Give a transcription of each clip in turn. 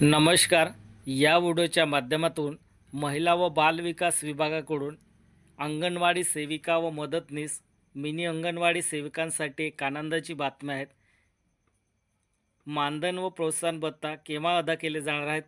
नमस्कार. या व्हिडिओच्या माध्यमातून महिला व बालविकास विभागाकडून अंगणवाडी सेविका व मदतनीस मिनी अंगणवाडी सेविकांसाठी एक आनंदाची बातमी आहेत. मानधन व प्रोत्साहन भत्ता केव्हा अदा केले जाणार आहेत?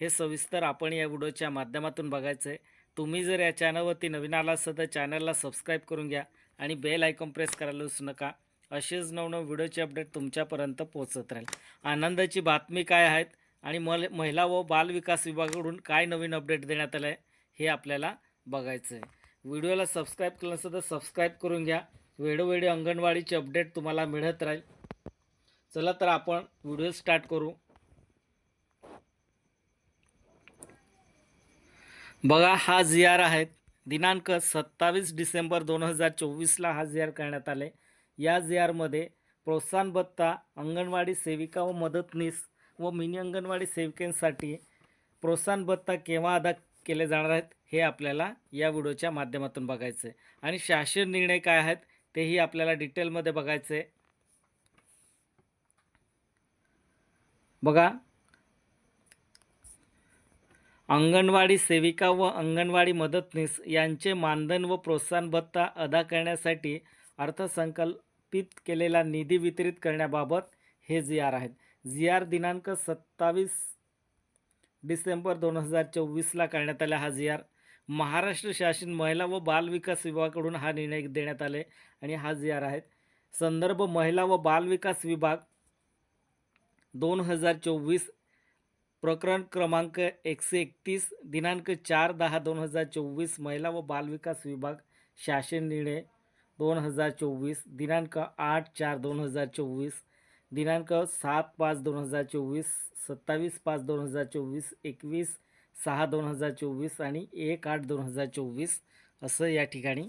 हे सविस्तर आपण या व्हिडिओच्या माध्यमातून बघायचं आहे तुम्ही जर या चॅनलवरती नवीन आला असता तर चॅनलला सबस्क्राईब करून घ्या आणि बेल आयकॉन प्रेस करायला विसरू नका. असेच नवनव व्हिडिओचे अपडेट तुमच्यापर्यंत पोहोचत राहील. आनंदाची बातमी काय आहेत आणि मल महिला व बालविकास विभागाकडून काय नवीन अपडेट देण्यात आलं आहे हे आपल्याला बघायचं आहे व्हिडिओला सबस्क्राईब केलं नसेल तर सबस्क्राईब करून घ्या. वेळोवेळी अंगणवाडीचे अपडेट तुम्हाला मिळत राहील. चला तर आपण व्हिडिओ स्टार्ट करू. बघा हा जी आर आहेत. दिनांक सत्तावीस डिसेंबर दोन हजार चोवीसला हा जी आर करण्यात आले या जे आरमध्ये प्रोत्साहन भत्ता अंगणवाडी सेविका व मदतनीस व मिनी अंगणवाडी सेविकांसाठी प्रोत्साहन भत्ता केव्हा अदा केले जाणार आहेत हे आपल्याला या व्हिडिओच्या माध्यमातून बघायचं आहे आणि शासन निर्णय काय आहेत तेही आपल्याला डिटेलमध्ये बघायचं आहे बघा. अंगणवाडी सेविका व अंगणवाडी मदतनीस यांचे मानधन व प्रोत्साहन भत्ता अदा करण्यासाठी अर्थसंकल्प अर्थसंकल्पित केलेला निधी वितरित करण्याबाबत हे जी आर आहेत. जी आर दिनांक सत्तावीस डिसेंबर दोन हजार चोवीसला करण्यात आला हा जी आर. महाराष्ट्र शासन महिला व बाल विकास विभागाकडून हा निर्णय देण्यात आले आणि हा जी आर आहेत संदर्भ महिला व बाल विकास विभाग दोन हजार चोवीस प्रकरण क्रमांक एकशे एकतीस दिनांक चार दहा दोन हजार चोवीस महिला व बालविकास विभाग शासन निर्णय दोन हजार चोवीस दिनांक आठ चार दोन हजार चोवीस दिनांक सात पाच दोन हजार चोवीस सत्तावीस पाच दोन हजार चोवीस एकवीस सहा दोन हजार चोवीस आणि एक आठ दोन हजार चोवीस असं या ठिकाणी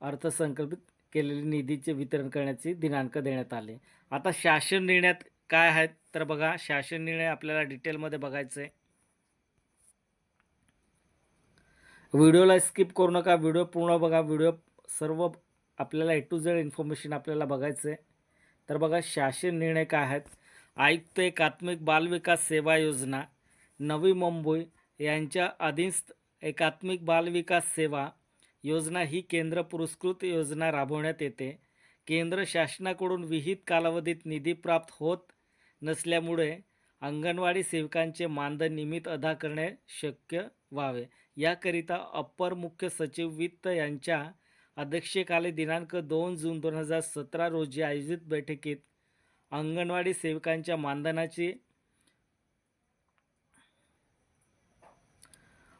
अर्थसंकल्पित केलेले निधीचे वितरण करण्याचे दिनांक देण्यात आले. आता शासन निर्णयात काय आहेत? तर बघा शासन निर्णय आपल्याला डिटेलमध्ये बघायचं आहे व्हिडिओला स्किप करू नका व्हिडिओ पूर्ण बघा व्हिडिओ सर्व आपल्याला ए टू झेड इन्फॉर्मेशन आपल्याला बघायचं आहे. तर बघा शासन निर्णय काय आहेत? आयुक्त एकात्मिक बालविकास सेवा योजना नवी मुंबई यांच्या अधीनस्थ एकात्मिक बालविकास सेवा योजना ही केंद्र पुरस्कृत योजना राबवण्यात येते. केंद्र शासनाकडून विहित कालावधीत निधी प्राप्त होत नसल्यामुळे अंगणवाडी सेविकांचे मानधन निमित्त अदा करणे शक्य व्हावे. याकरिता अप्पर मुख्य सचिव वित्त यांच्या अध्यक्षतेखाली दिनांक दोन जून दोन हजार सतरा रोजी आयोजित बैठकीत अंगणवाडी सेवकांच्या मानधनाची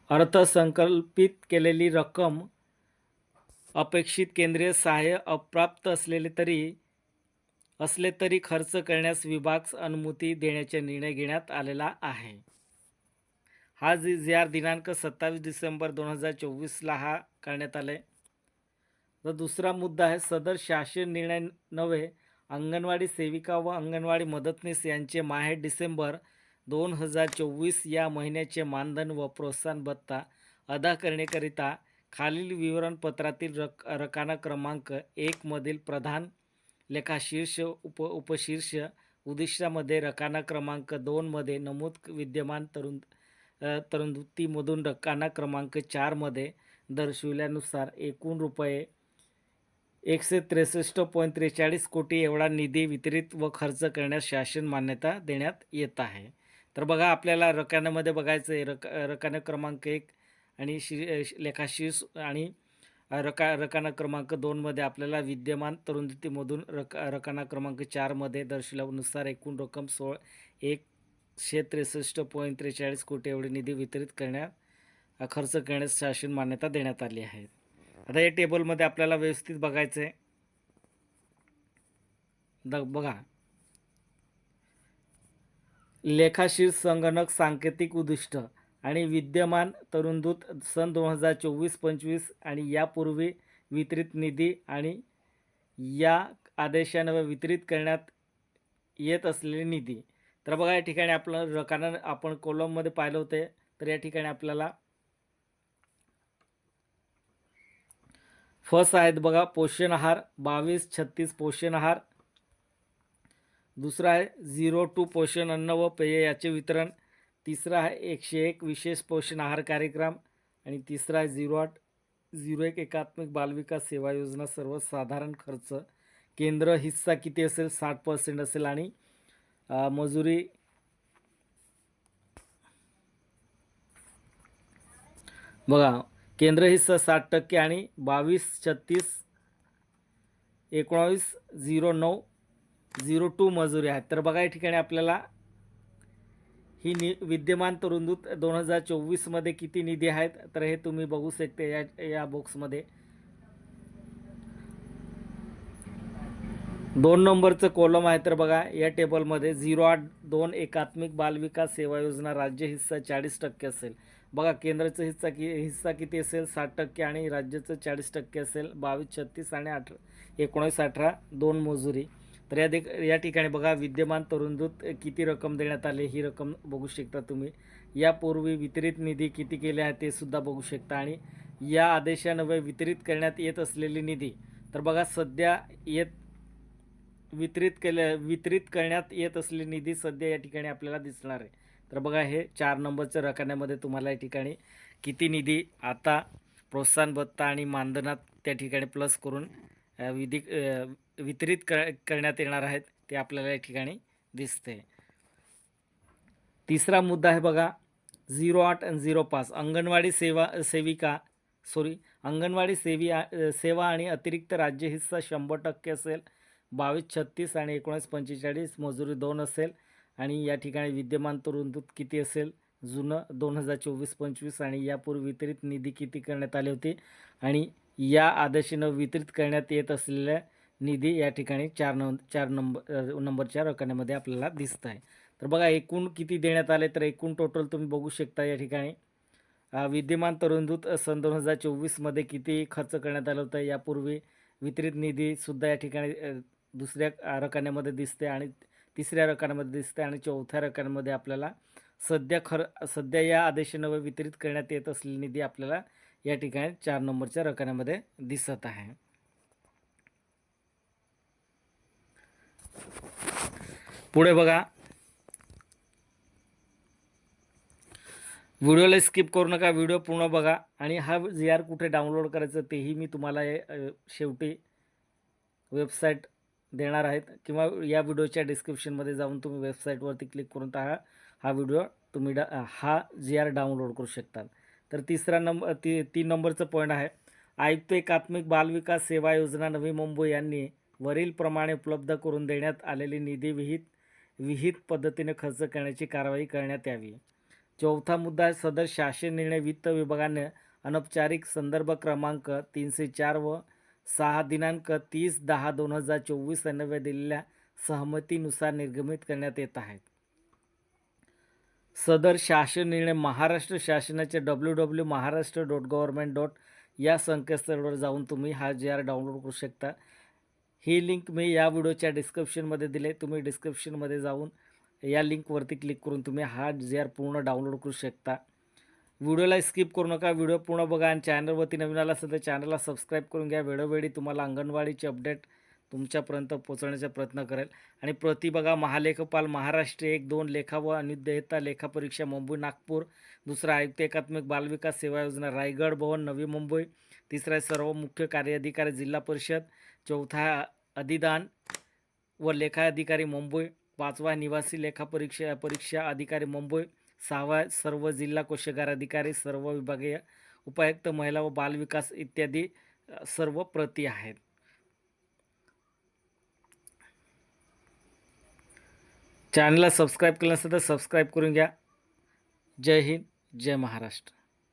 अर्थसंकल्पित केलेली रक्कम अपेक्षित केंद्रीय सहाय्य अप्राप्त असलेले तरी असले तरी खर्च करण्यास विभाग अनुमती देण्याचा निर्णय घेण्यात आलेला आहे. हा जी जी आर दिनांक सत्तावीस डिसेंबर दोन हजार चोवीसला हा करण्यात आला आहे तर दुसरा मुद्दा आहे सदर शासन निर्णय नव्हे अंगणवाडी सेविका व अंगणवाडी मदतनीस यांचे माहे डिसेंबर दोन हजार चोवीस या महिन्याचे मानधन व प्रोत्साहन भत्ता अदा करण्याकरिता खालील विवरणपत्रातील रक रकाना क्रमांक एकमधील प्रधान लेखाशीर्ष उप उपशीर्ष उद्दिष्टामध्ये रकाना क्रमांक दोनमध्ये नमूद विद्यमान तरुण अ, रकाना क्रमांक चारमध्ये दर्शविल्यानुसार एकूण रुपये एकशे त्रेसष्ट पॉईंट त्रेचाळीस कोटी एवढा निधी वितरित व खर्च करण्यास शासन मान्यता देण्यात येत आहे. तर बघा आपल्याला रकान्यामध्ये बघायचं आहे रक रकाना क्रमांक एक आणि शी लेखाशीर्ष आणि रका रकाना क्रमांक दोनमध्ये आपल्याला विद्यमान तरुणवृत्तीमधून रक रकाना क्रमांक चारमध्ये दर्शवल्यानुसार एकूण रक्कम सोळ एक एकशे त्रेसष्ट पॉईंट त्रेचाळीस कोटी एवढे निधी वितरित करण्यात खर्च करण्यास शासन मान्यता देण्यात आली आहे. आता या टेबलमध्ये आपल्याला व्यवस्थित बघायचं आहे द बघा. लेखाशीर संगणक सांकेतिक उद्दिष्ट आणि विद्यमान तरुणदूत सन दोन हजार चोवीस पंचवीस आणि यापूर्वी वितरित निधी आणि या आदेशानं वितरित करण्यात येत असलेले निधी. तर बघा या ठिकाणी आपलं कारण आपण कोलममध्ये पाहिलं होते तर या ठिकाणी आपल्याला फर्स्ट आहेत बघा पोषण आहार बावीस छत्तीस पोषण आहार. दुसरा आहे झिरो टू पोषण अन्न व पेय याचे वितरण. तिसरा आहे एकशे एक विशेष पोषण आहार कार्यक्रम. आणि तिसरा आहे झिरो आठ झिरो एक एकात्मिक बालविकास सेवा योजना सर्वसाधारण खर्च. केंद्र हिस्सा किती असेल? साठ पर्सेंट असेल आणि मजुरी. बघा केंद्र हिस्सा साठ टक्के आणि बावीस छत्तीस एकोणावीस झिरो नऊ झिरो टू मजुरी आहेत. तर बघा या ठिकाणी आपल्याला ही नि विद्यमान तरुंदूत दोन हजार चोवीसमध्ये किती निधी आहेत? तर हे तुम्ही बघू शकते या या बॉक्समध्ये दोन नंबरचं कॉलम आहे तर बघा या टेबलमध्ये झिरो आठ दोन एकात्मिक बालविकास सेवा योजना राज्य हिस्सा चाळीस टक्के असेल. बघा केंद्राचा हिस्सा कि हिस्सा किती असेल? साठ टक्के आणि राज्याचं चाळीस टक्के असेल. बावीस छत्तीस आणि अठरा एकोणीस अठरा दोन मजुरी. तर या देख या ठिकाणी बघा विद्यमान तरुणदूत किती रक्कम देण्यात आली ही रक्कम बघू शकता तुम्ही. यापूर्वी वितरित निधी किती केले आहे ते सुद्धा बघू शकता आणि या आदेशानवे वितरित करण्यात येत असलेली निधी. तर बघा सध्या येत वितरित केल्या वितरित करण्यात येत असलेली निधी सध्या या ठिकाणी आपल्याला दिसणार आहे. तर बघा हे चार नंबरच्या रकान्यामध्ये तुम्हाला या ठिकाणी किती निधी आता प्रोत्साहन भत्ता आणि मानधनात त्या ठिकाणी प्लस करून विधी वितरित कर करण्यात येणार आहेत ते आपल्याला या ठिकाणी दिसते. तिसरा मुद्दा आहे बघा झिरो आठ आणि झिरो पाच. अंगणवाडी सेवा सेविका सॉरी अंगणवाडी सेवी सेवा आणि अतिरिक्त राज्य हिस्सा शंभर टक्के असेल बावीस छत्तीस आणि एकोणीस पंचेचाळीस मजुरी दोन असेल आणि या ठिकाणी विद्यमान तरुणदूत किती असेल? जुनं दोन हजार चोवीस पंचवीस आणि यापूर्वी वितरित निधी किती करण्यात आले होते? आणि या आदेशानं वितरित करण्यात येत असलेल्या निधी या ठिकाणी चार नं चार नंबर नंबरच्या रकान्यामध्ये आपल्याला दिसत आहे. तर बघा एकूण किती देण्यात आले? तर एकूण टोटल तुम्ही बघू शकता या ठिकाणी. विद्यमान तरुणदूत सन दोन हजार चोवीसमध्ये किती खर्च करण्यात आला होता? यापूर्वी वितरित निधीसुद्धा या ठिकाणी दुसऱ्या रकान्यामध्ये दिसते आणि तिसऱ्या रकान्यामध्ये दिसते आणि चौथ्या रकान्यामध्ये आपल्याला सध्या खर सध्या या आदेशानं वितरित करण्यात येत असलेली निधी आपल्याला या ठिकाणी चार नंबरच्या रकान्यामध्ये दिसत आहे. पुढे बघा. व्हिडिओला स्किप करू नका व्हिडिओ पूर्ण बघा आणि हा जी आर कुठे डाउनलोड करायचं तेही मी तुम्हाला हे, शेवटी वेबसाईट देणार आहेत. किंवा या व्हिडिओच्या डिस्क्रिप्शनमध्ये जाऊन तुम्ही वेबसाईटवरती क्लिक करून हा हा व्हिडिओ तुम्ही डा हा जी आर डाउनलोड करू शकता तर तिसरा नंबर ती तीन नंबरचं पॉईंट आहे. आयुक्त एकात्मिक बालविकास सेवा योजना नवी मुंबई यांनी वरीलप्रमाणे उपलब्ध करून देण्यात आलेली निधी विहित विहित पद्धतीने खर्च करण्याची कारवाई करण्यात यावी. चौथा मुद्दा सदर शासन निर्णय वित्त विभागाने अनौपचारिक संदर्भ क्रमांक तीनशे चार व सहा दिनांक तीस दहा दोन हजार चोवीस नव्या दिलेल्या सहमतीनुसार निर्गमित करण्यात येत आहेत. सदर शासन निर्णय महाराष्ट्र शासनाचे W W Maharashtra dot government dot या संकेतस्थळावर जाऊन तुम्ही हा जे आर डाउनलोड करू शकता. ही लिंक मी या व्हिडिओच्या डिस्क्रिप्शनमध्ये दिले तुम्ही डिस्क्रिप्शनमध्ये जाऊन या लिंकवरती क्लिक करून तुम्ही हा जे आर पूर्ण डाउनलोड करू शकता. व्हिडिओला स्किप करू नका. व्हिडिओ पूर्ण बघा आणि चॅनलवरती नवीन आला असेल तर चॅनलला सबस्क्राईब करून घ्या. वेळोवेळी तुम्हाला अंगणवाडीची अपडेट तुमच्यापर्यंत पोहोचवण्याचा प्रयत्न करेल. आणि प्रति बघा महालेखपाल महाराष्ट्र एक दोन लेखा व अनुदेयता लेखा परीक्षा मुंबई नागपूर. दुसरा आयुक्त एकात्मिक बालविकास सेवा योजना रायगड भवन नवी मुंबई. तिसरा सर्व मुख्य कार्यअधिकारी जिल्हा परिषद. चौथा अधिदान व लेखा अधिकारी मुंबई. पाचवा निवासी लेखा परीक्षा परीक्षा अधिकारी मुंबई. सहावा सर्व जिल्हा कोषागार अधिकारी सर्व विभागीय उपायुक्त महिला व बालविकास इत्यादी सर्व प्रती आहेत. चॅनलला सबस्क्राईब केलं नसेल तर सबस्क्राईब करून घ्या. जय हिंद जय महाराष्ट्र.